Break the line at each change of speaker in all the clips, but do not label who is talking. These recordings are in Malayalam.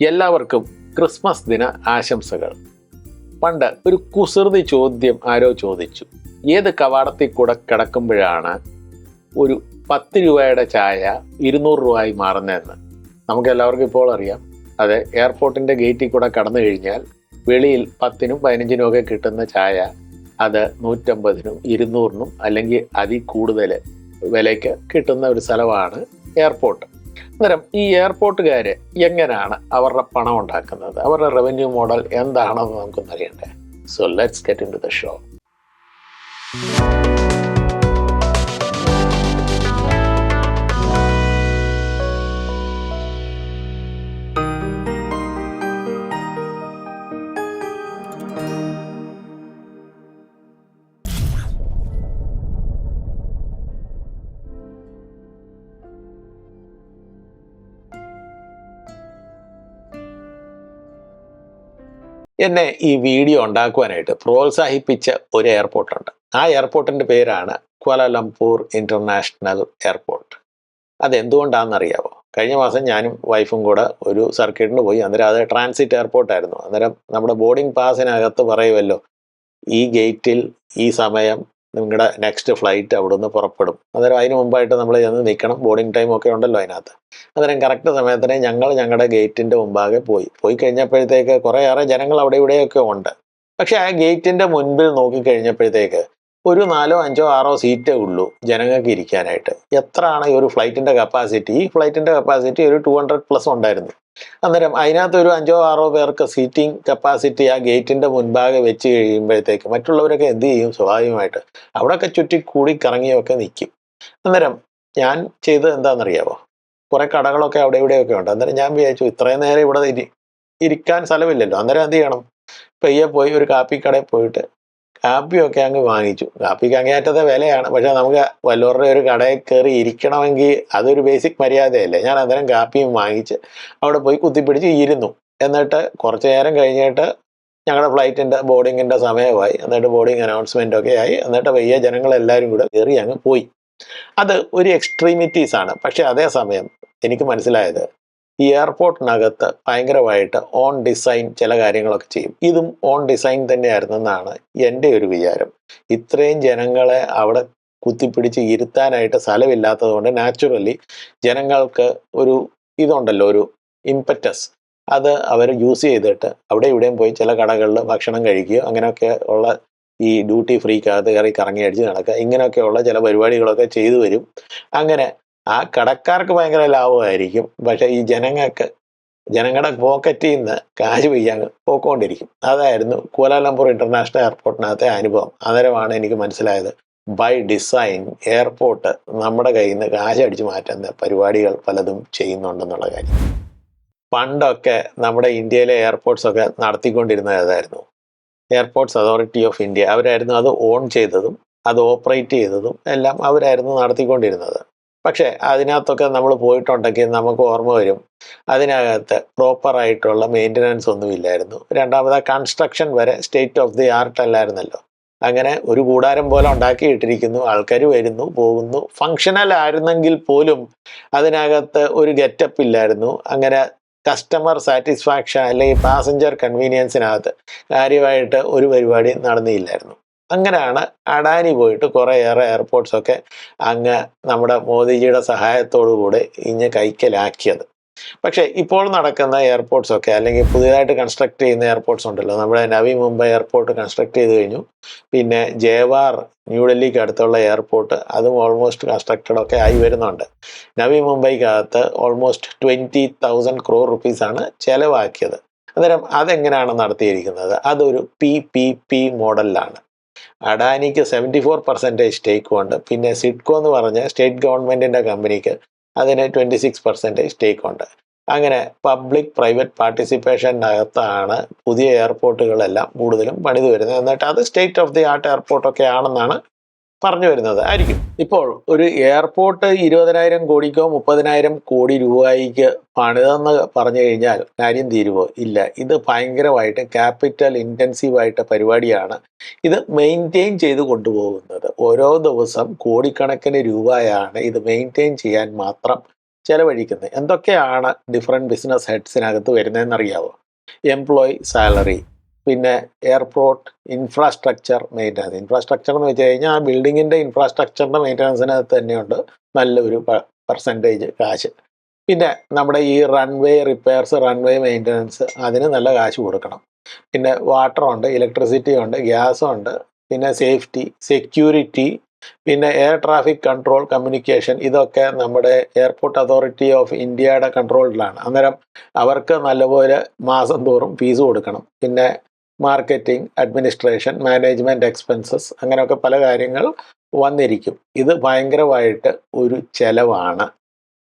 എല്ലാവർക്കും ക്രിസ്മസ് ദിന ആശംസകൾ. പണ്ട് ഒരു കുസൃതി ചോദ്യം ആരോ ചോദിച്ചു. ഏത് കവാടത്തിൽ കൂടെ കിടക്കുമ്പോഴാണ് ഒരു പത്ത് രൂപയുടെ ചായ ഇരുന്നൂറ് രൂപയായി മാറുന്നതെന്ന്? നമുക്ക് എല്ലാവർക്കും ഇപ്പോൾ അറിയാം. അതെ എയർപോർട്ടിന്റെ ഗേറ്റിൽ കൂടെ കടന്നു കഴിഞ്ഞാൽ വെളിയിൽ പത്തിനും പതിനഞ്ചിനും ഒക്കെ കിട്ടുന്ന ചായ അത് നൂറ്റമ്പതിനും ഇരുന്നൂറിനും അല്ലെങ്കിൽ അതിൽ കൂടുതൽ വിലയ്ക്ക് കിട്ടുന്ന ഒരു സ്ഥലമാണ് എയർപോർട്ട്. അന്നേരം ഈ എയർപോർട്ടുകാർ എങ്ങനെയാണ് അവരുടെ പണം ഉണ്ടാക്കുന്നത്? അവരുടെ റവന്യൂ മോഡൽ എന്താണെന്ന് നമുക്കൊന്നറിയണ്ടേ? So let's get into the show എന്നെ ഈ വീഡിയോ ഉണ്ടാക്കുവാനായിട്ട് പ്രോത്സാഹിപ്പിച്ച ഒരു എയർപോർട്ടുണ്ട്. ആ എയർപോർട്ടിന്റെ പേരാണ് ക്വാലലംപൂർ ഇന്റർനാഷണൽ എയർപോർട്ട്. അതെന്തുകൊണ്ടാണെന്നറിയാവോ? കഴിഞ്ഞ മാസം ഞാനും വൈഫും കൂടെ ഒരു സർക്കിട്ടിന് പോയി. അന്നേരം അത് ട്രാൻസിറ്റ് എയർപോർട്ടായിരുന്നു. അന്നേരം നമ്മുടെ ബോർഡിംഗ് പാസിനകത്ത് പറയുമല്ലോ ഈ ഗേറ്റിൽ ഈ സമയം നിങ്ങളുടെ നെക്സ്റ്റ് ഫ്ലൈറ്റ് അവിടുന്ന് പുറപ്പെടും. അന്നേരം അതിന് മുമ്പായിട്ട് നമ്മൾ ചെന്ന് നിൽക്കണം. ബോർഡിംഗ് ടൈം ഒക്കെ ഉണ്ടല്ലോ അതിനകത്ത്. അന്നേരം കറക്റ്റ് സമയത്തിന് ഞങ്ങൾ ഞങ്ങളുടെ ഗേറ്റിന്റെ മുമ്പാകെ പോയി. പോയി കഴിഞ്ഞപ്പോഴത്തേക്ക് കുറേയേറെ ജനങ്ങൾ അവിടെ ഇവിടെയൊക്കെ ഉണ്ട്. പക്ഷേ ആ ഗേറ്റിന്റെ മുൻപിൽ നോക്കിക്കഴിഞ്ഞപ്പോഴത്തേക്ക് ഒരു നാലോ അഞ്ചോ ആറോ സീറ്റേ ഉള്ളൂ ജനങ്ങൾക്ക് ഇരിക്കാനായിട്ട്. എത്രയാണ് ഈ ഒരു ഫ്ലൈറ്റിന്റെ കപ്പാസിറ്റി ഈ ഫ്ലൈറ്റിന്റെ കപ്പാസിറ്റി ഒരു ടു ഹൺഡ്രഡ് പ്ലസ് ഉണ്ടായിരുന്നു. അന്നേരം അതിനകത്ത് ഒരു അഞ്ചോ ആറോ പേർക്ക് സീറ്റിംഗ് കപ്പാസിറ്റി ആ ഗേറ്റിന്റെ മുൻപാകെ വെച്ച് കഴിയുമ്പോഴത്തേക്ക് മറ്റുള്ളവരൊക്കെ എന്ത് ചെയ്യും? സ്വാഭാവികമായിട്ട് അവിടെയൊക്കെ ചുറ്റി കൂടി കറങ്ങിയൊക്കെ നിൽക്കും അന്നേരം ഞാൻ ചെയ്തത് എന്താണെന്നറിയാമോ കുറേ കടകളൊക്കെ അവിടെ ഇവിടെയൊക്കെ ഉണ്ട്. അന്നേരം ഞാൻ വിചാരിച്ചു ഇത്രയും നേരം ഇവിടെ ഇരി ഇരിക്കാൻ സ്ഥലമില്ലല്ലോ. അന്നേരം എന്ത് ചെയ്യണം? പയ്യെ പോയി ഒരു കാപ്പിക്കടയിൽ പോയിട്ട് കാപ്പിയൊക്കെ അങ്ങ് വാങ്ങിച്ചു. കാപ്പിക്ക് അങ്ങേയറ്റത്തെ വിലയാണ്. പക്ഷെ നമുക്ക് വല്ലവരുടെ ഒരു കടയിൽ കയറി ഇരിക്കണമെങ്കിൽ അതൊരു ബേസിക് മര്യാദയല്ലേ. ഞാൻ അന്നേരം കാപ്പിയും വാങ്ങിച്ച് അവിടെ പോയി കുത്തിപ്പിടിച്ച് ഇരുന്നു. എന്നിട്ട് കുറച്ച് നേരം കഴിഞ്ഞിട്ട് ഞങ്ങളുടെ ഫ്ലൈറ്റിന്റെ ബോർഡിങ്ങിന്റെ സമയമായി. എന്നിട്ട് ബോർഡിങ് അനൗൺസ്മെന്റ് ഒക്കെ ആയി. എന്നിട്ട് വയ്യ ജനങ്ങളെല്ലാവരും കൂടെ കയറി അങ്ങ് പോയി. അത് ഒരു എക്സ്ട്രീമിറ്റീസ് ആണ്. പക്ഷെ അതേസമയം എനിക്ക് മനസ്സിലായത് ഈ എയർപോർട്ടിനകത്ത് ഭയങ്കരമായിട്ട് ഓൺ ഡിസൈൻ ചില കാര്യങ്ങളൊക്കെ ചെയ്യും. ഇതും ഓൺ ഡിസൈൻ തന്നെയായിരുന്നെന്നാണ് എന്റെ ഒരു വിചാരം. ഇത്രയും ജനങ്ങളെ അവിടെ കുത്തിപ്പിടിച്ച് ഇരുത്താനായിട്ട് സ്ഥലമില്ലാത്തത് കൊണ്ട് നാച്ചുറലി ജനങ്ങൾക്ക് ഒരു ഇതുണ്ടല്ലോ ഒരു ഇമ്പറ്റസ് അത് അവർ യൂസ് ചെയ്തിട്ട് അവിടെ ഇവിടെയും പോയി ചില കടകളിൽ ഭക്ഷണം കഴിക്കുകയോ അങ്ങനെയൊക്കെ ഉള്ള ഈ ഡ്യൂട്ടി ഫ്രീക്കകത്ത് കയറി കറങ്ങി അടിച്ച് നടക്കുക ഇങ്ങനെയൊക്കെയുള്ള ചില പരിപാടികളൊക്കെ ചെയ്തു വരും. അങ്ങനെ ആ കടക്കാർക്ക് ഭയങ്കര ലാഭമായിരിക്കും. പക്ഷേ ഈ ജനങ്ങൾക്ക് ജനങ്ങളുടെ പോക്കറ്റിൽ നിന്ന് കാശ് പെയ്യാൻ പോയിക്കൊണ്ടിരിക്കും അതായിരുന്നു കുലാലംപൂർ ഇന്റർനാഷണൽ എയർപോർട്ടിനകത്തെ അനുഭവം. അന്നേരമാണ് എനിക്ക് മനസ്സിലായത് ബൈ ഡിസൈൻ എയർപോർട്ട് നമ്മുടെ കയ്യിൽ നിന്ന് കാശ് അടിച്ചു മാറ്റുന്ന പരിപാടികൾ പലതും ചെയ്യുന്നുണ്ടെന്നുള്ള കാര്യം. പണ്ടൊക്കെ നമ്മുടെ ഇന്ത്യയിലെ എയർപോർട്ട്സ് ഒക്കെ നടത്തിക്കൊണ്ടിരുന്നത് ഏതായിരുന്നു? Airports authority of India. അവരായിരുന്നു അത് ഓൺ ചെയ്തതും അത് ഓപ്പറേറ്റ് ചെയ്തതും എല്ലാം അവരായിരുന്നു നടത്തിക്കൊണ്ടിരുന്നത്. പക്ഷേ അതിനകത്തൊക്കെ നമ്മൾ പോയിട്ടുണ്ടെങ്കിൽ നമുക്ക് ഓർമ്മ വരും. അതിനകത്ത് പ്രോപ്പറായിട്ടുള്ള മെയിന്റനൻസ് ഒന്നും ഇല്ലായിരുന്നു. രണ്ടാമത് കൺസ്ട്രക്ഷൻ വരെ സ്റ്റേറ്റ് ഓഫ് ദി ആർട്ട് അല്ലായിരുന്നല്ലോ. അങ്ങനെ ഒരു കൂടാരം പോലെ ഉണ്ടാക്കിയിട്ടിരിക്കുന്നു. ആൾക്കാർ വരുന്നു പോകുന്നു. ഫങ്ഷണൽ ആയിരുന്നെങ്കിൽ പോലും അതിനകത്ത് ഒരു ഗെറ്റപ്പ് ഇല്ലായിരുന്നു. അങ്ങനെ കസ്റ്റമർ സാറ്റിസ്ഫാക്ഷൻ അല്ലെങ്കിൽ പാസഞ്ചർ കൺവീനിയൻസിനകത്ത് കാര്യമായിട്ട് ഒരു പരിപാടി നടന്നില്ലായിരുന്നു. അങ്ങനെയാണ് അഡാനി പോയിട്ട് കുറേയേറെ എയർപോർട്ട്സ് ഒക്കെ അങ്ങ് നമ്മുടെ മോദിജിയുടെ സഹായത്തോടു കൂടെ ഇഞ്ഞ് കൈക്കലാക്കിയത്. പക്ഷേ ഇപ്പോൾ നടക്കുന്ന എയർപോർട്ട്സ് ഒക്കെ അല്ലെങ്കിൽ പുതിയതായിട്ട് കൺസ്ട്രക്ട് ചെയ്യുന്ന എയർപോർട്ട്സ് ഉണ്ടല്ലോ. നമ്മുടെ നവി മുംബൈ എയർപോർട്ട് കൺസ്ട്രക്ട് ചെയ്ത് കഴിഞ്ഞു. പിന്നെ ജേവാർ ന്യൂഡൽഹിക്ക് അടുത്തുള്ള എയർപോർട്ട് അതും ഓൾമോസ്റ്റ് കൺസ്ട്രക്റ്റഡ് ഒക്കെ ആയി വരുന്നുണ്ട്. നവി മുംബൈക്കകത്ത് ഓൾമോസ്റ്റ് ട്വന്റി തൗസൻഡ് ക്രോർ റുപ്പീസാണ് ചിലവാക്കിയത്. അന്നേരം അതെങ്ങനെയാണ് നടത്തിയിരിക്കുന്നത്? അതൊരു പി പി പി മോഡലിലാണ് അഡാനിക്ക് സെവന്റി ഫോർ പെർസെന്റേജ് സ്റ്റേക്കും ഉണ്ട്. പിന്നെ സിഡ്കോ എന്ന് പറഞ്ഞ സ്റ്റേറ്റ് ഗവൺമെന്റിന്റെ കമ്പനിക്ക് അതിന് ട്വന്റി സിക്സ് പെർസെന്റേജ് സ്റ്റേക്ക് ഉണ്ട്. അങ്ങനെ പബ്ലിക് പ്രൈവറ്റ് പാർട്ടിസിപ്പേഷനകത്താണ് പുതിയ എയർപോർട്ടുകളെല്ലാം കൂടുതലും പണിത് വരുന്നത് എന്നിട്ട് അത് സ്റ്റേറ്റ് ഓഫ് ദി ആർട്ട് എയർപോർട്ടൊക്കെ ആണെന്നാണ് പറഞ്ഞു വരുന്നത് ആയിരിക്കും. ഇപ്പോൾ ഒരു എയർപോർട്ട് ഇരുപതിനായിരം കോടിക്കോ മുപ്പതിനായിരം കോടി രൂപയ്ക്ക് പണിതെന്ന് പറഞ്ഞു കഴിഞ്ഞാൽ കാര്യം തീരുവോ? ഇല്ല. ഇത് ഭയങ്കരമായിട്ട് ക്യാപിറ്റൽ ഇന്റൻസീവായിട്ട് പരിപാടിയാണ്. ഇത് മെയിന്റെയിൻ ചെയ്ത് കൊണ്ടുപോകുന്നത്. ഓരോ ദിവസം കോടിക്കണക്കിന് രൂപയാണ് ഇത് മെയിന്റെയിൻ ചെയ്യാൻ മാത്രം ചെലവഴിക്കുന്നത്. എന്തൊക്കെയാണ് ഡിഫറെന്റ് ബിസിനസ് ഹെഡ്സിനകത്ത് വരുന്നതെന്ന് അറിയാവോ? എംപ്ലോയി സാലറി പിന്നെ എയർപോർട്ട് ഇൻഫ്രാസ്ട്രക്ചർ മെയിന്റനൻസ് ഇൻഫ്രാസ്ട്രക്ചർ എന്ന് വെച്ച് കഴിഞ്ഞാൽ ആ ബിൽഡിങ്ങിന്റെ ഇൻഫ്രാസ്ട്രക്ചറിന്റെ മെയിന്റനൻസിനകത്ത് തന്നെയുണ്ട് നല്ലൊരു പെർസെന്റേജ് കാശ്. പിന്നെ നമ്മുടെ ഈ റൺവേ റിപ്പയർസ് റൺവേ മെയിന്റനൻസ് അതിന് നല്ല കാശ് കൊടുക്കണം. പിന്നെ വാട്ടറുണ്ട് ഇലക്ട്രിസിറ്റി ഉണ്ട് ഗ്യാസും ഉണ്ട് പിന്നെ സേഫ്റ്റി സെക്യൂരിറ്റി പിന്നെ എയർ ട്രാഫിക് കൺട്രോൾ കമ്മ്യൂണിക്കേഷൻ ഇതൊക്കെ നമ്മുടെ എയർപോർട്ട് അതോറിറ്റി ഓഫ് ഇന്ത്യയുടെ കൺട്രോളിലാണ് അന്നേരം അവർക്ക് നല്ലപോലെ മാസം തോറും ഫീസ് കൊടുക്കണം. പിന്നെ മാർക്കറ്റിംഗ് അഡ്മിനിസ്ട്രേഷൻ മാനേജ്മെന്റ് എക്സ്പെൻസസ് അങ്ങനെയൊക്കെ പല കാര്യങ്ങൾ വന്നിരിക്കും. ഇത് ഭയങ്കരമായിട്ട് ഒരു ചെലവാണ്.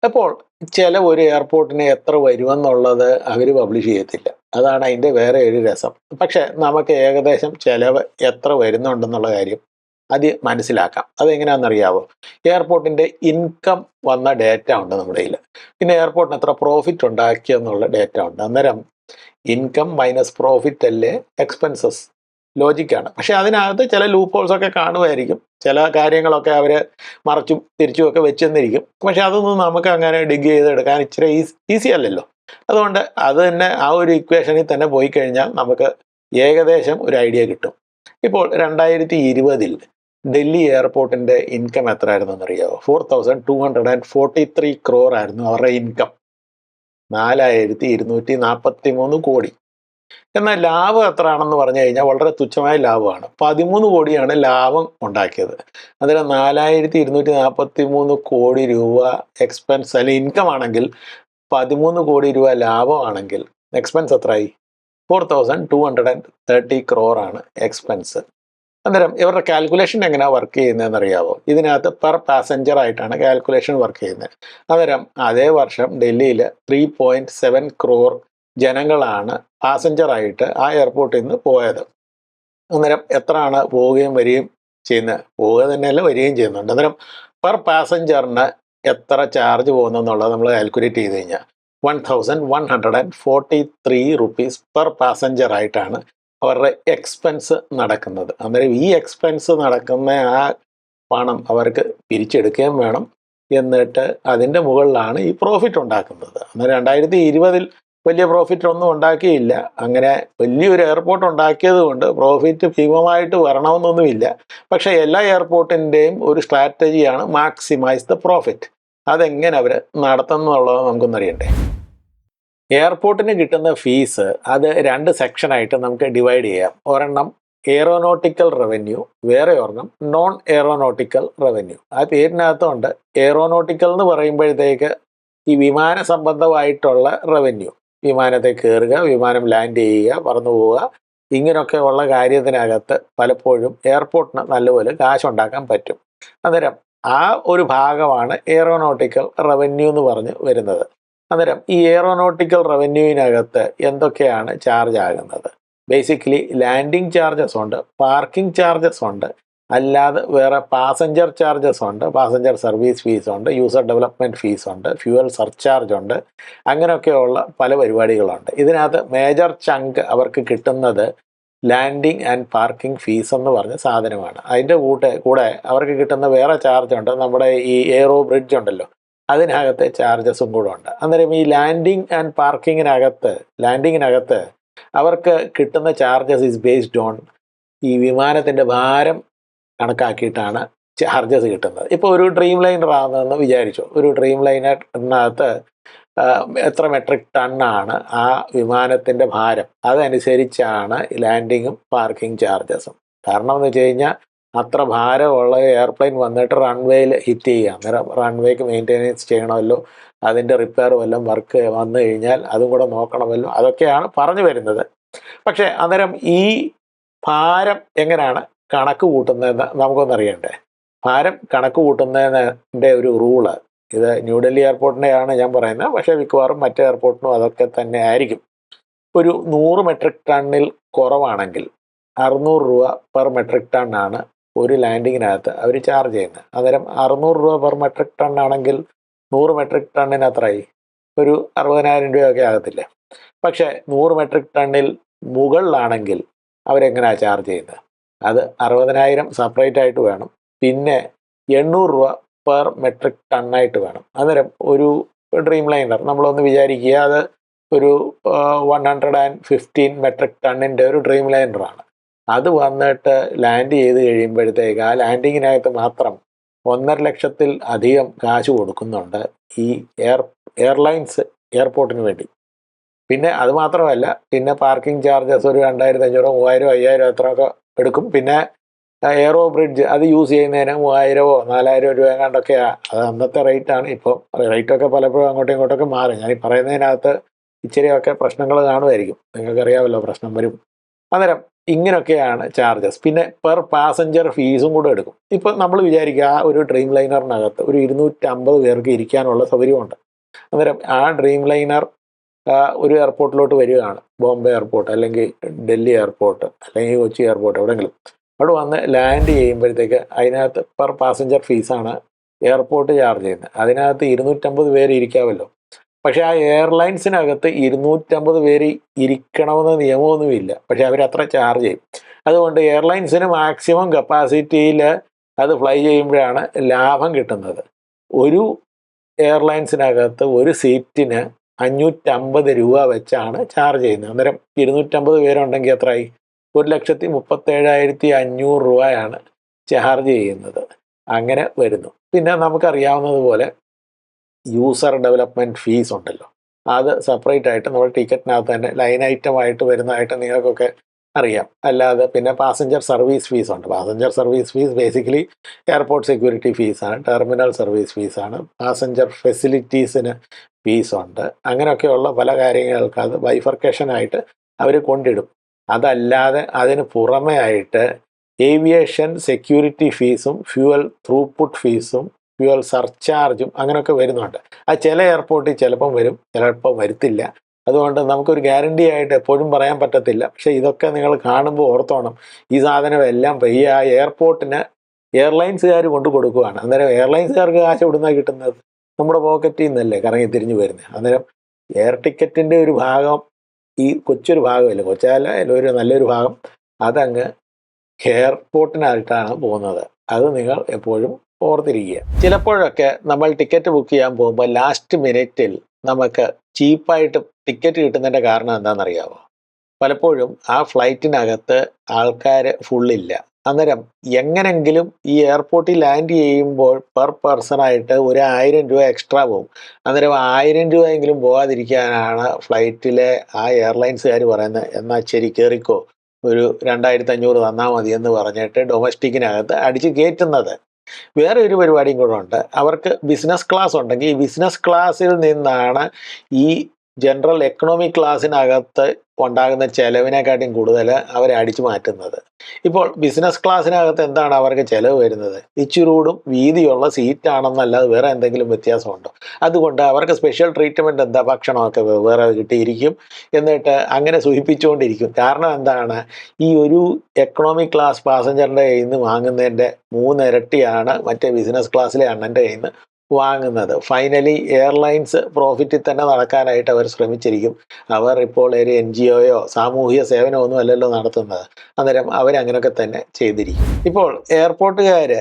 അപ്പോൾ ചിലവ് ഒരു എയർപോർട്ടിന് എത്ര വരുമെന്നുള്ളത് അവർ പബ്ലിഷ് ചെയ്യത്തില്ല. അതാണ് അതിന്റെ വേറെ ഒരു രസം. പക്ഷേ നമുക്ക് ഏകദേശം ചിലവ് എത്ര വരുന്നുണ്ടെന്നുള്ള കാര്യം അത് മനസ്സിലാക്കാം. അതെങ്ങനെയാണെന്നറിയാവോ? എയർപോർട്ടിന്റെ ഇൻകം വന്ന ഡേറ്റ ഉണ്ട് നമ്മുടെ കയ്യിൽ പിന്നെ എയർപോർട്ടിന് എത്ര പ്രോഫിറ്റ് ഉണ്ടാക്കിയെന്നുള്ള ഡേറ്റ ഉണ്ട്. അന്നേരം ഇൻകം മൈനസ് പ്രോഫിറ്റ് അല്ലേ എക്സ്പെൻസസ് ലോജിക്കാണ് പക്ഷെ അതിനകത്ത് ചില ലൂപ്പ് ഹോൾസ് ഒക്കെ കാണുമായിരിക്കും. ചില കാര്യങ്ങളൊക്കെ അവർ മറച്ചും തിരിച്ചും ഒക്കെ വെച്ചെന്നിരിക്കും. പക്ഷെ അതൊന്നും നമുക്ക് അങ്ങനെ ഡിഗ് ചെയ്തെടുക്കാൻ ഇച്ചിരി ഈസി ഈസി അല്ലല്ലോ. അതുകൊണ്ട് അത് തന്നെ ആ ഒരു ഇക്വേഷനിൽ തന്നെ പോയി കഴിഞ്ഞാൽ നമുക്ക് ഏകദേശം ഒരു ഐഡിയ കിട്ടും. ഇപ്പോൾ രണ്ടായിരത്തി ഇരുപതിൽ ഡൽഹി എയർപോർട്ടിന്റെ ഇൻകം എത്രയായിരുന്നു എന്നറിയാമോ four thousand two hundred and forty three crore ആയിരുന്നു അവരുടെ ഇൻകം നാലായിരത്തി ഇരുന്നൂറ്റി നാൽപ്പത്തി മൂന്ന് കോടി. എന്നാൽ ലാഭം എത്രയാണെന്ന് പറഞ്ഞു കഴിഞ്ഞാൽ വളരെ തുച്ഛമായ ലാഭമാണ്. പതിമൂന്ന് കോടിയാണ് ലാഭം ഉണ്ടാക്കിയത്. അതിൽ നാലായിരത്തി ഇരുന്നൂറ്റി നാൽപ്പത്തി മൂന്ന് കോടി രൂപ എക്സ്പെൻസ് അല്ലെങ്കിൽ ഇൻകം ആണെങ്കിൽ പതിമൂന്ന് കോടി രൂപ ലാഭമാണെങ്കിൽ എക്സ്പെൻസ് എത്രയായി? Four thousand two hundred and thirty ക്രോറാണ് expense അന്നേരം ഇവരുടെ കാൽക്കുലേഷൻ എങ്ങനെയാണ് വർക്ക് ചെയ്യുന്നതെന്ന് അറിയാവോ ഇതിനകത്ത് പെർ പാസഞ്ചർ ആയിട്ടാണ് കാൽക്കുലേഷൻ വർക്ക് ചെയ്യുന്നത്. അന്നേരം അതേ വർഷം ഡൽഹിയിൽ ത്രീ പോയിന്റ് സെവൻ ക്രോർ ജനങ്ങളാണ് പാസഞ്ചറായിട്ട് ആ എയർപോർട്ടിൽ നിന്ന് പോയത്. അന്നേരം എത്രയാണ് പോവുകയും വരികയും ചെയ്യുന്നത്? പോവുക തന്നെയല്ല വരികയും ചെയ്യുന്നുണ്ട്. അന്നേരം പെർ പാസഞ്ചറിന് എത്ര ചാർജ് പോകുന്നെന്നുള്ളത് നമ്മൾ കാൽക്കുലേറ്റ് ചെയ്ത് കഴിഞ്ഞാൽ one thousand one hundred and forty three rupees per passenger ആയിട്ടാണ് അവരുടെ എക്സ്പെൻസ് നടക്കുന്നത്. അന്നേരം ഈ എക്സ്പെൻസ് നടക്കുന്ന ആ പണം അവർക്ക് പിരിച്ചെടുക്കുകയും വേണം എന്നിട്ട് അതിന്റെ മുകളിലാണ് ഈ പ്രോഫിറ്റ് ഉണ്ടാക്കുന്നത്. അന്നേരം രണ്ടായിരത്തി ഇരുപതിൽ വലിയ പ്രോഫിറ്റ് ഒന്നും ഉണ്ടാക്കിയില്ല. അങ്ങനെ വലിയൊരു എയർപോർട്ട് ഉണ്ടാക്കിയത് കൊണ്ട് പ്രോഫിറ്റ് ഭീമമായിട്ട് വരണമെന്നൊന്നുമില്ല. പക്ഷേ എല്ലാ എയർപോർട്ടിന്റെയും ഒരു സ്ട്രാറ്റജിയാണ് മാക്സിമൈസ് ദ പ്രോഫിറ്റ് അതെങ്ങനെ അവർ നടത്തുന്നുള്ളത് നമുക്കൊന്നറിയണ്ടേ? എയർപോർട്ടിന് കിട്ടുന്ന ഫീസ് അത് രണ്ട് സെക്ഷനായിട്ട് നമുക്ക് ഡിവൈഡ് ചെയ്യാം. ഒരെണ്ണം എയറോനോട്ടിക്കൽ റവന്യൂ വേറെ ഒരെണ്ണം നോൺ എയറോനോട്ടിക്കൽ റവന്യൂ ആ പേരിനകത്തുണ്ട് എയറോനോട്ടിക്കൽ എന്ന് പറയുമ്പോഴത്തേക്ക് ഈ വിമാന സംബന്ധമായിട്ടുള്ള റവന്യൂ വിമാനത്തെ കയറുക വിമാനം ലാൻഡ് ചെയ്യുക പറന്നു പോവുക. ഇങ്ങനെയൊക്കെ ഉള്ള കാര്യത്തിനകത്ത് പലപ്പോഴും എയർപോർട്ടിന് നല്ലപോലെ കാശുണ്ടാക്കാൻ പറ്റും. അന്നേരം ആ ഒരു ഭാഗമാണ് എയറോനോട്ടിക്കൽ റവന്യൂ എന്ന് പറഞ്ഞ് വരുന്നത്. അന്നേരം ഈ എയറോനോട്ടിക്കൽ റവന്യൂവിനകത്ത് എന്തൊക്കെയാണ് ചാർജ് ആകുന്നത്? ബേസിക്കലി ലാൻഡിങ് ചാർജസ് ഉണ്ട് പാർക്കിംഗ് ചാർജസ് ഉണ്ട് അല്ലാതെ വേറെ പാസഞ്ചർ ചാർജസ് ഉണ്ട് പാസഞ്ചർ സർവീസ് ഫീസ് ഉണ്ട് യൂസർ ഡെവലപ്മെന്റ് ഫീസ് ഉണ്ട് ഫ്യൂവൽ സർചാർജ് ഉണ്ട് അങ്ങനെയൊക്കെയുള്ള പല പരിപാടികളുണ്ട്. ഇതിനകത്ത് മേജർ ചങ്ക് അവർക്ക് കിട്ടുന്നത് ലാൻഡിങ് ആൻഡ് പാർക്കിംഗ് ഫീസ് എന്ന് പറഞ്ഞ സാധനമാണ്. അതിന്റെ കൂടെ കൂടെ അവർക്ക് കിട്ടുന്ന വേറെ ചാർജ് ഉണ്ട് നമ്മുടെ ഈ എയറോ ബ്രിഡ്ജ് ഉണ്ടല്ലോ അതിനകത്തെ ചാർജസും കൂടെ ഉണ്ട്. അന്നേരം ഈ ലാൻഡിങ് ആൻഡ് പാർക്കിങ്ങിനകത്ത് ലാൻഡിങ്ങിനകത്ത് അവർക്ക് കിട്ടുന്ന ചാർജസ് ഈസ് ബേസ്ഡ് ഓൺ ഈ വിമാനത്തിന്റെ ഭാരം കണക്കാക്കിയിട്ടാണ് ചാർജസ് കിട്ടുന്നത്. ഇപ്പോൾ ഒരു ഡ്രീം ലൈനർ ആണെന്ന് വിചാരിച്ചു. ഒരു ഡ്രീം ലൈനറിനകത്ത് എത്ര മെട്രിക് ടണ്ണാണ് ആ വിമാനത്തിന്റെ ഭാരം. അതനുസരിച്ചാണ് ലാൻഡിങ്ങും പാർക്കിംഗ് ചാർജസും കാരണം എന്ന് വെച്ച് കഴിഞ്ഞാൽ അത്ര ഭാരമുള്ള എയർപ്ലെയിൻ വന്നിട്ട് റൺവേയിൽ ഹിറ്റ് ചെയ്യുക. അന്നേരം റൺവേക്ക് മെയിന്റെനൻസ് ചെയ്യണമല്ലോ അതിന്റെ റിപ്പയർ വല്ലതും വർക്ക് വന്നു കഴിഞ്ഞാൽ അതും കൂടെ നോക്കണമല്ലോ. അതൊക്കെയാണ് പറഞ്ഞു വരുന്നത്. പക്ഷേ അന്നേരം ഈ ഭാരം എങ്ങനെയാണ് കണക്ക് കൂട്ടുന്നതെന്ന് നമുക്കൊന്നറിയണ്ടേ ഭാരം കണക്ക് കൂട്ടുന്നതിന്റെ ഒരു റൂൾ ഇത് ന്യൂഡൽഹി എയർപോർട്ടിന്റെയാണ് ഞാൻ പറയുന്നത്. പക്ഷേ മിക്കവാറും മറ്റേ എയർപോർട്ടിനും അതൊക്കെ തന്നെ ആയിരിക്കും. ഒരു നൂറ് മെട്രിക് ടണ്ണിൽ കുറവാണെങ്കിൽ അറുന്നൂറ് രൂപ പെർ മെട്രിക് ടൺ ആണ് ഒരു ലാൻഡിങ്ങിനകത്ത് അവർ ചാർജ് ചെയ്യുന്നത് അന്നേരം അറുന്നൂറ് രൂപ പെർ മെട്രിക് ടൺ ആണെങ്കിൽ നൂറ് മെട്രിക് ടണ്ണിന് അത്രയായി ഒരു അറുപതിനായിരം രൂപയൊക്കെ ആകത്തില്ല? പക്ഷേ നൂറ് മെട്രിക് ടണ്ണിൽ മുകളിലാണെങ്കിൽ അവരെങ്ങനെയാണ് ചാർജ് ചെയ്യുന്നത് അത് അറുപതിനായിരം സെപ്പറേറ്റ് ആയിട്ട് വേണം. പിന്നെ എണ്ണൂറ് രൂപ പെർ മെട്രിക് ടണ്ണായിട്ട് വേണം. അന്നേരം ഒരു ഡ്രീം ലൈനർ നമ്മളൊന്ന് വിചാരിക്കുക അത് ഒരു one hundred and fifteen metric ടണ്ണിന്റെ ഒരു ഡ്രീം ലൈനറാണ്. അത് വന്നിട്ട് ലാൻഡ് ചെയ്ത് കഴിയുമ്പോഴത്തേക്ക് ആ ലാൻഡിങ്ങിനകത്ത് മാത്രം ഒന്നര ലക്ഷത്തിൽ അധികം കാശ് കൊടുക്കുന്നുണ്ട് ഈ എയർ എയർലൈൻസ് എയർപോർട്ടിന് വേണ്ടി. പിന്നെ അത് മാത്രമല്ല പിന്നെ പാർക്കിംഗ് ചാർജസ് ഒരു രണ്ടായിരത്തി അഞ്ഞൂറോ മൂവായിരം അയ്യായിരം അത്രയൊക്കെ എടുക്കും. പിന്നെ എയറോ ബ്രിഡ്ജ് അത് യൂസ് ചെയ്യുന്നതിന് മൂവായിരമോ നാലായിരം രൂപ എങ്ങാണ്ടൊക്കെയാണ് അത് അന്നത്തെ റേറ്റാണ് ഇപ്പോൾ റേറ്റൊക്കെ പലപ്പോഴും അങ്ങോട്ടും ഇങ്ങോട്ടൊക്കെ മാറി. ഞാൻ ഈ പറയുന്നതിനകത്ത് ഇച്ചിരിയൊക്കെ പ്രശ്നങ്ങൾ കാണുമായിരിക്കും. നിങ്ങൾക്കറിയാമല്ലോ പ്രശ്നം വരും. അന്നേരം ഇങ്ങനെയൊക്കെയാണ് ചാർജസ് പിന്നെ പെർ പാസഞ്ചർ ഫീസും കൂടെ എടുക്കും. ഇപ്പം നമ്മൾ വിചാരിക്കുക ഒരു ഡ്രീം ലൈനറിനകത്ത് ഒരു ഇരുന്നൂറ്റമ്പത് പേർക്ക് ഇരിക്കാനുള്ള സൗകര്യമുണ്ട്. അന്നേരം ആ ഡ്രീം ലൈനർ ഒരു എയർപോർട്ടിലോട്ട് വരികയാണ്. ബോംബെ എയർപോർട്ട് അല്ലെങ്കിൽ ഡൽഹി എയർപോർട്ട് അല്ലെങ്കിൽ കൊച്ചി എയർപോർട്ട് എവിടെയെങ്കിലും അവിടെ വന്ന് ലാൻഡ് ചെയ്യുമ്പോഴത്തേക്ക് അതിനകത്ത് പെർ പാസഞ്ചർ ഫീസാണ് എയർപോർട്ട് ചാർജ് ചെയ്യുന്നത്. അതിനകത്ത് ഇരുന്നൂറ്റമ്പത് പേര് ഇരിക്കാമല്ലോ പക്ഷേ ആ എയർലൈൻസിനകത്ത് ഇരുന്നൂറ്റമ്പത് പേര് ഇരിക്കണമെന്ന് നിയമമൊന്നുമില്ല. പക്ഷെ അവർ അത്ര ചാർജ് ചെയ്യും. അതുകൊണ്ട് എയർലൈൻസിന് മാക്സിമം കപ്പാസിറ്റിയിൽ അത് ഫ്ലൈ ചെയ്യുമ്പോഴാണ് ലാഭം കിട്ടുന്നത്. ഒരു എയർലൈൻസിനകത്ത് ഒരു സീറ്റിന് അഞ്ഞൂറ്റമ്പത് രൂപ വെച്ചാണ് ചാർജ് ചെയ്യുന്നത്. അന്നേരം ഇരുന്നൂറ്റമ്പത് പേരുണ്ടെങ്കിൽ എത്രയായി? ഒരു ലക്ഷത്തി മുപ്പത്തേഴായിരത്തി അഞ്ഞൂറ് രൂപയാണ് ചാർജ് ചെയ്യുന്നത്. അങ്ങനെ വരുന്നു. പിന്നെ നമുക്കറിയാവുന്നതുപോലെ യൂസർ ഡെവലപ്മെന്റ് ഫീസ് ഉണ്ടല്ലോ. അത് സെപ്പറേറ്റ് ആയിട്ട് നമ്മൾ ടിക്കറ്റിനകത്ത് തന്നെ ലൈൻ ഐറ്റം ആയിട്ട് വരുന്നതായിട്ട് നിങ്ങൾക്കൊക്കെ അറിയാം. അല്ലാതെ പിന്നെ പാസഞ്ചർ സർവീസ് ഫീസ് ഉണ്ട്. Passenger service fees basically airport security ഫീസാണ് terminal service ഫീസാണ് പാസഞ്ചർ ഫെസിലിറ്റീസിന് ഫീസുണ്ട് അങ്ങനെയൊക്കെയുള്ള പല കാര്യങ്ങൾക്ക് അത് ബൈഫർക്കേഷനായിട്ട് അവർ കൊണ്ടിടും. അതല്ലാതെ അതിന് പുറമെ ആയിട്ട് ഏവിയേഷൻ സെക്യൂരിറ്റി ഫീസും ഫ്യൂവൽ ത്രൂപുട്ട് ഫീസും ഫ്യൂവൽ സർചാർജും അങ്ങനെയൊക്കെ വരുന്നുണ്ട്. അത് ചില എയർപോർട്ടിൽ ചിലപ്പം വരും ചിലപ്പോൾ വരുത്തില്ല. അതുകൊണ്ട് നമുക്കൊരു ഗ്യാരണ്ടി ആയിട്ട് എപ്പോഴും പറയാൻ പറ്റത്തില്ല. പക്ഷേ ഇതൊക്കെ നിങ്ങൾ കാണുമ്പോൾ ഓർത്തോണം ഈ സാധനം എല്ലാം ഈ ആ എയർപോർട്ടിന് എയർലൈൻസുകാർ കൊണ്ടു കൊടുക്കുകയാണ് അന്നേരം എയർലൈൻസുകാർക്ക് കാശ് ഇവിടുന്ന കിട്ടുന്നത്? നമ്മുടെ പോക്കറ്റിൽ നിന്നല്ലേ കറങ്ങി തിരിഞ്ഞു വരുന്നത്. അന്നേരം എയർ ടിക്കറ്റിന്റെ ഒരു ഭാഗം ഈ കൊച്ചൊരു ഭാഗമല്ല? കൊച്ചാല ഒരു നല്ലൊരു ഭാഗം. അതങ്ങ് എയർപോർട്ടിനായിട്ടാണ് പോകുന്നത്. അത് നിങ്ങൾ എപ്പോഴും ഓർത്തിരിക്കുക. ചിലപ്പോഴൊക്കെ നമ്മൾ ടിക്കറ്റ് ബുക്ക് ചെയ്യാൻ പോകുമ്പോൾ ലാസ്റ്റ് മിനിറ്റിൽ നമുക്ക് ചീപ്പായിട്ട് ടിക്കറ്റ് കിട്ടുന്നതിന്റെ കാരണം എന്താണെന്നറിയാമോ പലപ്പോഴും ആ ഫ്ലൈറ്റിനകത്ത് ആൾക്കാർ ഫുള്ളില്ല അന്നേരം എങ്ങനെങ്കിലും ഈ എയർപോർട്ടിൽ ലാൻഡ് ചെയ്യുമ്പോൾ പെർ പേഴ്സണായിട്ട് ഒരു ആയിരം രൂപ എക്സ്ട്രാ പോകും അന്നേരം ആയിരം രൂപയെങ്കിലും പോകാതിരിക്കാനാണ് ഫ്ലൈറ്റിലെ ആ എയർലൈൻസുകാർ പറയുന്നത്. എന്നാൽ ശരി കയറിക്കോ ഒരു രണ്ടായിരത്തി അഞ്ഞൂറ് തന്നാൽ മതി എന്ന് പറഞ്ഞിട്ട് ഡൊമസ്റ്റിക്കിനകത്ത് അടിച്ച് കയറ്റുന്നത് വേറെ ഒരു പരിപാടിയും കൂടെ ഉണ്ട്. അവർക്ക് ബിസിനസ് ക്ലാസ് ഉണ്ടെങ്കിൽ ഈ ബിസിനസ് ക്ലാസ്സിൽ നിന്നാണ് ഈ ജനറൽ എക്കണോമിക് ക്ലാസ്സിനകത്ത് ഉണ്ടാകുന്ന ചെലവിനെക്കാട്ടിയും കൂടുതൽ അവരെ അടിച്ചു മാറ്റുന്നത്. ഇപ്പോൾ ബിസിനസ് ക്ലാസ്സിനകത്ത് എന്താണ് അവർക്ക് ചെലവ് വരുന്നത്? ഇച്ചിരൂടും വീതിയുള്ള സീറ്റാണെന്നല്ലാതെ വേറെ എന്തെങ്കിലും വ്യത്യാസമുണ്ടോ? അതുകൊണ്ട് അവർക്ക് സ്പെഷ്യൽ ട്രീറ്റ്മെന്റ് എന്താ? ഭക്ഷണമൊക്കെ വേറെ കിട്ടിയിരിക്കും എന്നിട്ട് അങ്ങനെ സൂചിപ്പിച്ചുകൊണ്ടിരിക്കും. കാരണം എന്താണ്? ഈ ഒരു എക്കണോമിക് ക്ലാസ് പാസഞ്ചറിന്റെ കയ്യിൽ നിന്ന് വാങ്ങുന്നതിന്റെ മൂന്നിരട്ടിയാണ് മറ്റേ ബിസിനസ് ക്ലാസ്സിലെ അണ്ണന്റെ കയ്യിൽ നിന്ന് വാങ്ങുന്നത്. ഫൈനലി എയർലൈൻസ് പ്രോഫിറ്റിൽ തന്നെ നടക്കാനായിട്ട് അവർ ശ്രമിച്ചിരിക്കും. അവർ ഇപ്പോൾ ഒരു എൻ ജി ഒയോ സാമൂഹിക സേവനമോ ഒന്നും അല്ലല്ലോ നടത്തുന്നത്. അന്നേരം അവരങ്ങനെയൊക്കെ തന്നെ ചെയ്തിരിക്കും. ഇപ്പോൾ എയർപോർട്ടുകാർ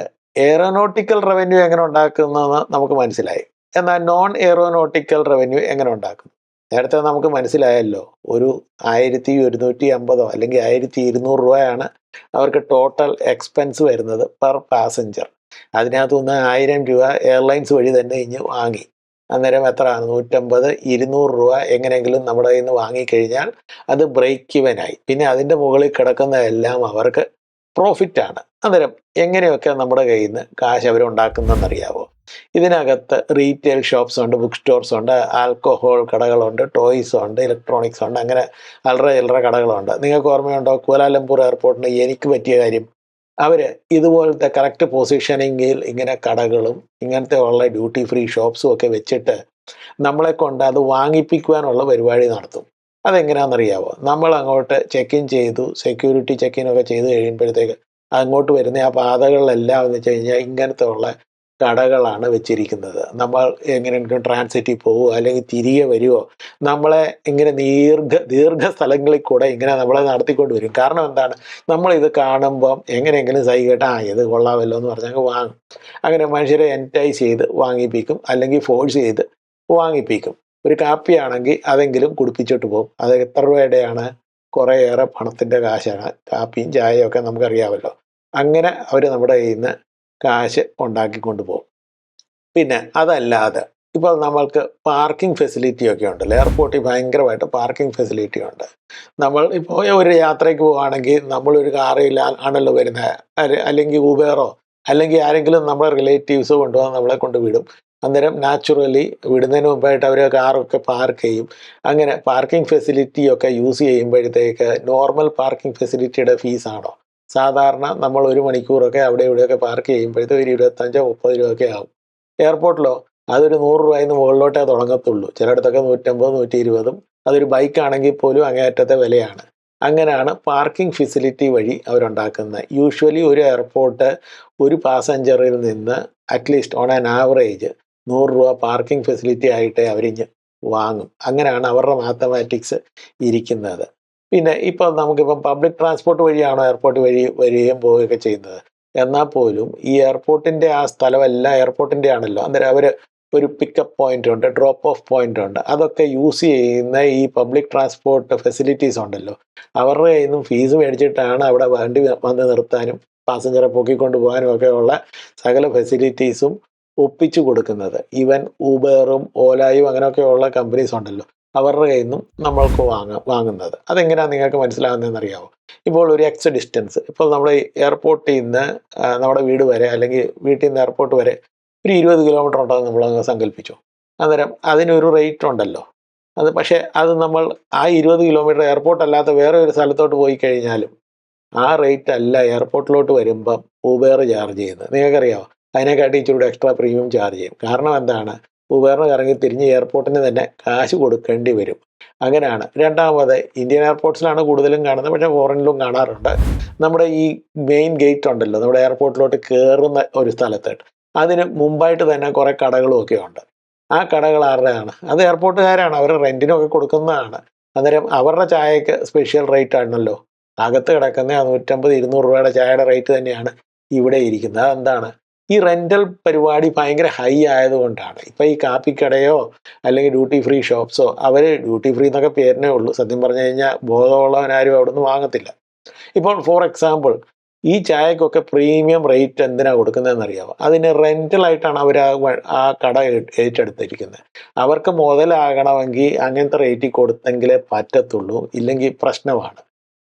എയറോനോട്ടിക്കൽ റവന്യൂ എങ്ങനെ ഉണ്ടാക്കുന്നതെന്ന് നമുക്ക് മനസ്സിലായി. എന്നാൽ നോൺ എയറോനോട്ടിക്കൽ റവന്യൂ എങ്ങനെ ഉണ്ടാക്കും? നേരത്തെ നമുക്ക് മനസ്സിലായല്ലോ ഒരു ആയിരത്തി ഒരുന്നൂറ്റി അമ്പതോ അല്ലെങ്കിൽ ആയിരത്തി ഇരുന്നൂറ് രൂപയാണ് അവർക്ക് ടോട്ടൽ എക്സ്പെൻസ് വരുന്നത് പെർ പാസഞ്ചർ അതിനകത്തുനിന്ന് ആയിരം രൂപ എയർലൈൻസ് വഴി തന്നെ ഇഞ്ഞ് വാങ്ങി. അന്നേരം എത്ര? നൂറ്റമ്പത് ഇരുന്നൂറ് രൂപ എങ്ങനെയെങ്കിലും നമ്മുടെ കയ്യിൽ നിന്ന് വാങ്ങിക്കഴിഞ്ഞാൽ അത് ബ്രേക്ക് ഇവനായി പിന്നെ അതിന്റെ മുകളിൽ കിടക്കുന്ന എല്ലാം അവർക്ക് പ്രോഫിറ്റാണ് അന്നേരം എങ്ങനെയൊക്കെ നമ്മുടെ കയ്യിൽ നിന്ന് കാശ് അവരുണ്ടാക്കുന്നതെന്നറിയാവോ ഇതിനകത്ത് റീറ്റെയിൽ ഷോപ്സ് ഉണ്ട് ബുക്ക് സ്റ്റോർസ് ഉണ്ട് ആൽക്കഹോൾ കടകളുണ്ട് ടോയ്സ് ഉണ്ട് ഇലക്ട്രോണിക്സ് ഉണ്ട് അങ്ങനെ അലറ ചില്ലറ കടകളുണ്ട്. നിങ്ങൾക്ക് ഓർമ്മയുണ്ടോ? കുലാലംപൂർ എയർപോർട്ടിന് എനിക്ക് പറ്റിയ കാര്യം? അവർ ഇതുപോലത്തെ കറക്റ്റ് പൊസിഷനിങ്ങിൽ ഇങ്ങനെ കടകളും ഇങ്ങനത്തെ ഉള്ള ഡ്യൂട്ടി ഫ്രീ ഷോപ്സും ഒക്കെ വെച്ചിട്ട് നമ്മളെ കൊണ്ട് അത് വാങ്ങിപ്പിക്കുവാനുള്ള പരിപാടി നടത്തും. അതെങ്ങനെയാണെന്നറിയാവോ നമ്മൾ അങ്ങോട്ട് ചെക്ക് ഇൻ ചെയ്തു സെക്യൂരിറ്റി ചെക്ക് ഇൻ ഒക്കെ ചെയ്ത് കഴിയുമ്പോഴത്തേക്ക് അങ്ങോട്ട് വരുന്ന ആ പാതകളിലെല്ലാം എന്ന് വെച്ച് കഴിഞ്ഞാൽ ഇങ്ങനത്തെ ഉള്ള കടകളാണ് വെച്ചിരിക്കുന്നത്. നമ്മൾ എങ്ങനെയെങ്കിലും ട്രാൻസിറ്റിൽ പോവുക അല്ലെങ്കിൽ തിരികെ വരുമോ നമ്മളെ ഇങ്ങനെ ദീർഘ ദീർഘ സ്ഥലങ്ങളിൽ കൂടെ ഇങ്ങനെ നമ്മളെ നടത്തിക്കൊണ്ട് വരും കാരണം എന്താണ്? നമ്മളിത് കാണുമ്പം എങ്ങനെയെങ്കിലും സൈകേട്ട് ആ ഇത് കൊള്ളാമല്ലോ എന്ന് പറഞ്ഞാൽ വാങ്ങും. അങ്ങനെ മനുഷ്യരെ എന്റൈസ് ചെയ്ത് വാങ്ങിപ്പിക്കും അല്ലെങ്കിൽ ഫോഴ്സ് ചെയ്ത് വാങ്ങിപ്പിക്കും. ഒരു കാപ്പിയാണെങ്കിൽ അതെങ്കിലും കുടിപ്പിച്ചിട്ട് പോകും. അത് എത്ര രൂപയുടെയാണ്? കുറേയേറെ പണത്തിന്റെ കാശാണ്. കാപ്പിയും ചായയും ഒക്കെ നമുക്കറിയാമല്ലോ. അങ്ങനെ അവർ നമ്മുടെ കയ്യിൽ നിന്ന് കാശ് ഉണ്ടാക്കിക്കൊണ്ട് പോകും പിന്നെ അതല്ലാതെ ഇപ്പോൾ നമ്മൾക്ക് പാർക്കിംഗ് ഫെസിലിറ്റി ഒക്കെ ഉണ്ട് എയർപോർട്ടിൽ ഭയങ്കരമായിട്ട് പാർക്കിംഗ് ഫെസിലിറ്റി ഉണ്ട്. നമ്മൾ ഇപ്പോൾ ഒരു യാത്രയ്ക്ക് പോവുകയാണെങ്കിൽ നമ്മളൊരു കാറിൽ ആണല്ലോ വരുന്നത്. അല്ലെങ്കിൽ ഊബേറോ അല്ലെങ്കിൽ ആരെങ്കിലും നമ്മുടെ റിലേറ്റീവ്സ് കൊണ്ടുപോകാൻ നമ്മളെ കൊണ്ട് വിടും. അന്നേരം നാച്ചുറലി വിടുന്നതിന് മുമ്പായിട്ട് അവർ കാറൊക്കെ പാർക്ക് ചെയ്യും. അങ്ങനെ പാർക്കിംഗ് ഫെസിലിറ്റി ഒക്കെ യൂസ് ചെയ്യുമ്പോഴത്തേക്ക് നോർമൽ പാർക്കിംഗ് ഫെസിലിറ്റിയുടെ ഫീസാണോ സാധാരണ നമ്മൾ ഒരു മണിക്കൂറൊക്കെ അവിടെ ഇവിടെയൊക്കെ പാർക്ക് ചെയ്യുമ്പോഴത്തേക്ക് ഒരു ഇരുപത്തഞ്ചോ മുപ്പത് രൂപയൊക്കെ ആവും. എയർപോർട്ടിലോ അതൊരു നൂറ് രൂപയിൽ നിന്ന് മുകളിലോട്ടേ തുടങ്ങത്തുള്ളൂ. ചിലയിടത്തൊക്കെ നൂറ്റമ്പത് നൂറ്റി ഇരുപതും അതൊരു ബൈക്ക് ആണെങ്കിൽ പോലും അങ്ങേയറ്റത്തെ വിലയാണ്. അങ്ങനെയാണ് പാർക്കിംഗ് ഫെസിലിറ്റി വഴി അവരുണ്ടാക്കുന്നത്. യൂഷ്വലി ഒരു എയർപോർട്ട് ഒരു പാസഞ്ചറിൽ നിന്ന് അറ്റ്ലീസ്റ്റ് ഓൺ ആൻ ആവറേജ് നൂറ് രൂപ പാർക്കിംഗ് ഫെസിലിറ്റി ആയിട്ടേ അവരിഞ്ഞ് വാങ്ങും. അങ്ങനെയാണ് അവരുടെ മാത്തമാറ്റിക്സ് ഇരിക്കുന്നത്. പിന്നെ ഇപ്പോൾ നമുക്കിപ്പം പബ്ലിക് ട്രാൻസ്പോർട്ട് വഴിയാണോ എയർപോർട്ട് വഴി വരികയും പോവുകയൊക്കെ ചെയ്യുന്നത്? എന്നാൽ പോലും ഈ എയർപോർട്ടിന്റെ ആ സ്ഥലമല്ല എയർപോർട്ടിന്റെ ആണല്ലോ. അന്നേരം അവർ ഒരു പിക്കപ്പ് പോയിന്റ് ഉണ്ട് ഡ്രോപ്പ് ഓഫ് പോയിന്റ് ഉണ്ട്. അതൊക്കെ യൂസ് ചെയ്യുന്ന ഈ പബ്ലിക് ട്രാൻസ്പോർട്ട് ഫെസിലിറ്റീസ് ഉണ്ടല്ലോ. അവരുടെ കയ്യിൽ നിന്നും ഫീസ് മേടിച്ചിട്ടാണ് അവിടെ വണ്ടി വന്ന് നിർത്താനും പാസഞ്ചറെ പൊക്കിക്കൊണ്ട് പോകാനും ഒക്കെ ഉള്ള സകല ഫെസിലിറ്റീസും ഒപ്പിച്ചു കൊടുക്കുന്നത്. ഈവൻ ഊബറും ഓലായും അങ്ങനെയൊക്കെയുള്ള കമ്പനീസ് ഉണ്ടല്ലോ. അവരുടെ കയ്യിൽ നിന്നും നമ്മൾക്ക് വാങ്ങ വാങ്ങുന്നത്. അതെങ്ങനെയാണ് നിങ്ങൾക്ക് മനസ്സിലാകുന്നതെന്ന് അറിയാമോ ഇപ്പോൾ ഒരു എക്സ് ഡിസ്റ്റൻസ് ഇപ്പോൾ നമ്മൾ എയർപോർട്ടിൽ നിന്ന് നമ്മുടെ വീട് വരെ അല്ലെങ്കിൽ വീട്ടിൽ നിന്ന് എയർപോർട്ട് വരെ ഒരു ഇരുപത് കിലോമീറ്റർ ഉണ്ടെന്ന് നമ്മൾ സങ്കല്പിച്ചു. അന്നേരം അതിനൊരു റേറ്റ് ഉണ്ടല്ലോ. അത് പക്ഷേ അത് നമ്മൾ ആ ഇരുപത് കിലോമീറ്റർ എയർപോർട്ട് അല്ലാത്ത വേറെ ഒരു സ്ഥലത്തോട്ട് പോയി കഴിഞ്ഞാലും ആ റേറ്റ് അല്ല എയർപോർട്ടിലോട്ട് വരുമ്പം ഊബേർ ചാർജ് ചെയ്യുന്നത്. നിങ്ങൾക്കറിയാമോ അതിനെക്കാട്ടി ഇച്ചിരി കൂടെ എക്സ്ട്രാ പ്രീമിയം ചാർജ് ചെയ്യും. കാരണം എന്താണ്? ഊബറിന് ഇറങ്ങി തിരിഞ്ഞ് എയർപോർട്ടിന് തന്നെ കാശ് കൊടുക്കേണ്ടി വരും. അങ്ങനെയാണ്. രണ്ടാമത് ഇന്ത്യൻ എയർപോർട്ട്സിലാണ് കൂടുതലും കാണുന്നത്. പക്ഷേ ഫോറിനിലും കാണാറുണ്ട്. നമ്മുടെ ഈ മെയിൻ ഗേറ്റ് ഉണ്ടല്ലോ. നമ്മുടെ എയർപോർട്ടിലോട്ട് കയറുന്ന ഒരു സ്ഥലത്തായിട്ട് അതിന് മുമ്പായിട്ട് തന്നെ കുറേ കടകളും ഒക്കെ ഉണ്ട്. ആ കടകൾ ആരുടെയാണ്? അത് എയർപോർട്ടുകാരാണ് അവർ റെന്റിനൊക്കെ കൊടുക്കുന്നതാണ്. അന്നേരം അവരുടെ ചായക്ക് സ്പെഷ്യൽ റേറ്റ് ആണല്ലോ. അകത്ത് കിടക്കുന്ന നൂറ്റമ്പത് ഇരുന്നൂറ് രൂപയുടെ ചായയുടെ റേറ്റ് തന്നെയാണ് ഇവിടെ ഇരിക്കുന്നത്. അതെന്താണ്? ഈ റെന്റൽ പരിപാടി ഭയങ്കര ഹൈ ആയതുകൊണ്ടാണ്. ഇപ്പം ഈ കാപ്പിക്കടയോ അല്ലെങ്കിൽ ഡ്യൂട്ടി ഫ്രീ ഷോപ്സോ അവർ ഡ്യൂട്ടി ഫ്രീ എന്നൊക്കെ പേരിനേ ഉള്ളൂ. സത്യം പറഞ്ഞു കഴിഞ്ഞാൽ ബോധമുള്ളവനാരും അവിടെ നിന്ന് വാങ്ങത്തില്ല. ഇപ്പോൾ ഫോർ എക്സാമ്പിൾ ഈ ചായക്കൊക്കെ പ്രീമിയം റേറ്റ് എന്തിനാണ് കൊടുക്കുന്നതെന്ന് അറിയാമോ അതിന് റെന്റലായിട്ടാണ് അവർ ആ കട ഏറ്റെടുത്തിരിക്കുന്നത്. അവർക്ക് മുതലാകണമെങ്കിൽ അങ്ങനത്തെ റേറ്റിൽ കൊടുത്തെങ്കിലേ പറ്റത്തുള്ളൂ ഇല്ലെങ്കിൽ പ്രശ്നമാണ്.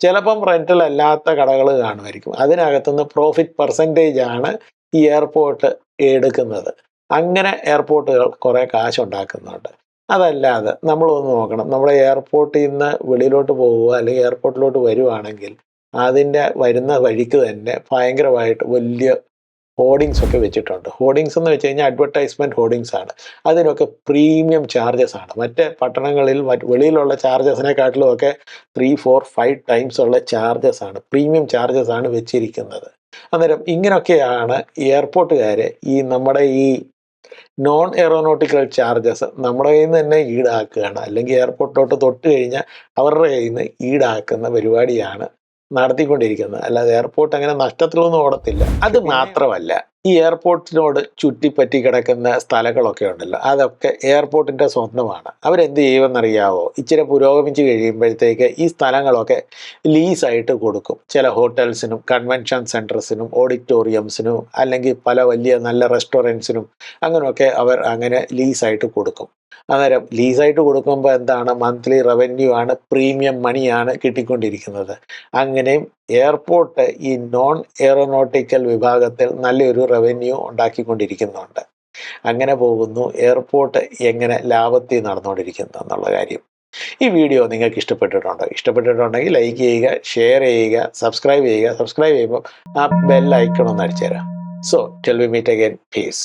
ചിലപ്പം റെന്റൽ അല്ലാത്ത കടകൾ കാണുമായിരിക്കും. അതിനകത്തുനിന്ന് പ്രോഫിറ്റ് പെർസെന്റേജ് ആണ് ഈ എയർപോർട്ട് എടുക്കുന്നത്. അങ്ങനെ എയർപോർട്ടുകൾ കുറേ കാശുണ്ടാക്കുന്നുണ്ട്. അതല്ലാതെ നമ്മളൊന്ന് നോക്കണം. നമ്മുടെ എയർപോർട്ടിൽ നിന്ന് വെളിയിലോട്ട് പോവുക അല്ലെങ്കിൽ എയർപോർട്ടിലോട്ട് വരുവാണെങ്കിൽ അതിന്റെ വരുന്ന വഴിക്ക് തന്നെ ഭയങ്കരമായിട്ട് വലിയ ഹോർഡിങ്സ് ഒക്കെ വെച്ചിട്ടുണ്ട്. ഹോർഡിങ്സ് എന്ന് വെച്ച് കഴിഞ്ഞാൽ അഡ്വർടൈസ്മെന്റ് ഹോർഡിങ്സ് ആണ്. അതിനൊക്കെ പ്രീമിയം ചാർജസ് ആണ്. മറ്റ് പട്ടണങ്ങളിൽ മറ്റ് വെളിയിലുള്ള ചാർജസിനെക്കാട്ടിലും ഒക്കെ ത്രീ ഫോർ ഫൈവ് ടൈംസ് ഉള്ള ചാർജസ് ആണ്. പ്രീമിയം ചാർജസ് ആണ് വെച്ചിരിക്കുന്നത്. അന്നേരം ഇങ്ങനെയൊക്കെയാണ് എയർപോർട്ടുകാർ ഈ നമ്മുടെ ഈ നോൺ എയറോനോട്ടിക്കൽ ചാർജസ് നമ്മുടെ കയ്യിൽ നിന്ന് തന്നെ ഈടാക്കുകയാണ്. അല്ലെങ്കിൽ എയർപോർട്ടിലോട്ട് തൊട്ട് കഴിഞ്ഞാൽ അവരുടെ കയ്യിൽ നിന്ന് ഈടാക്കുന്ന പരിപാടിയാണ് നടത്തിക്കൊണ്ടിരിക്കുന്നത്. അല്ലാതെ എയർപോർട്ട് അങ്ങനെ നഷ്ടത്തിലൊന്നും ഓടത്തില്ല. അത് മാത്രമല്ല. ഈ എയർപോർട്ടിനോട് ചുറ്റിപ്പറ്റി കിടക്കുന്ന സ്ഥലങ്ങളൊക്കെ ഉണ്ടല്ലോ. അതൊക്കെ എയർപോർട്ടിന്റെ സ്വന്തമാണ്. അവരെന്ത് ചെയ്യുമെന്നറിയാവോ? ഇച്ചിരി പുരോഗമിച്ച് കഴിയുമ്പോഴത്തേക്ക് ഈ സ്ഥലങ്ങളൊക്കെ ലീസായിട്ട് കൊടുക്കും. ചില ഹോട്ടൽസിനും കൺവെൻഷൻ സെന്റർസിനും ഓഡിറ്റോറിയംസിനും അല്ലെങ്കിൽ പല വലിയ നല്ല റെസ്റ്റോറന്റ്സിനും അങ്ങനെയൊക്കെ അവർ അങ്ങനെ ലീസായിട്ട് കൊടുക്കും. അന്നേരം ലീസായിട്ട് കൊടുക്കുമ്പോൾ എന്താണ്? മന്ത്ലി റവന്യൂ ആണ് പ്രീമിയം മണിയാണ് കിട്ടിക്കൊണ്ടിരിക്കുന്നത്. അങ്ങനെയും എയർപോർട്ട് ഈ നോൺ എയറോനോട്ടിക്കൽ വിഭാഗത്തിൽ നല്ലൊരു റവന്യൂ ഉണ്ടാക്കിക്കൊണ്ടിരിക്കുന്നുണ്ട്. അങ്ങനെ പോകുന്നു എയർപോർട്ട് എങ്ങനെ ലാഭത്തിൽ നടന്നുകൊണ്ടിരിക്കുന്നു എന്നുള്ള കാര്യം. ഈ വീഡിയോ നിങ്ങൾക്ക് ഇഷ്ടപ്പെട്ടിട്ടുണ്ടോ? ഇഷ്ടപ്പെട്ടിട്ടുണ്ടെങ്കിൽ ലൈക്ക് ചെയ്യുക ഷെയർ ചെയ്യുക സബ്സ്ക്രൈബ് ചെയ്യുക. സബ്സ്ക്രൈബ് ചെയ്യുമ്പോൾ ആ ബെൽ അടിച്ചു തരാം. So tell we meet again peace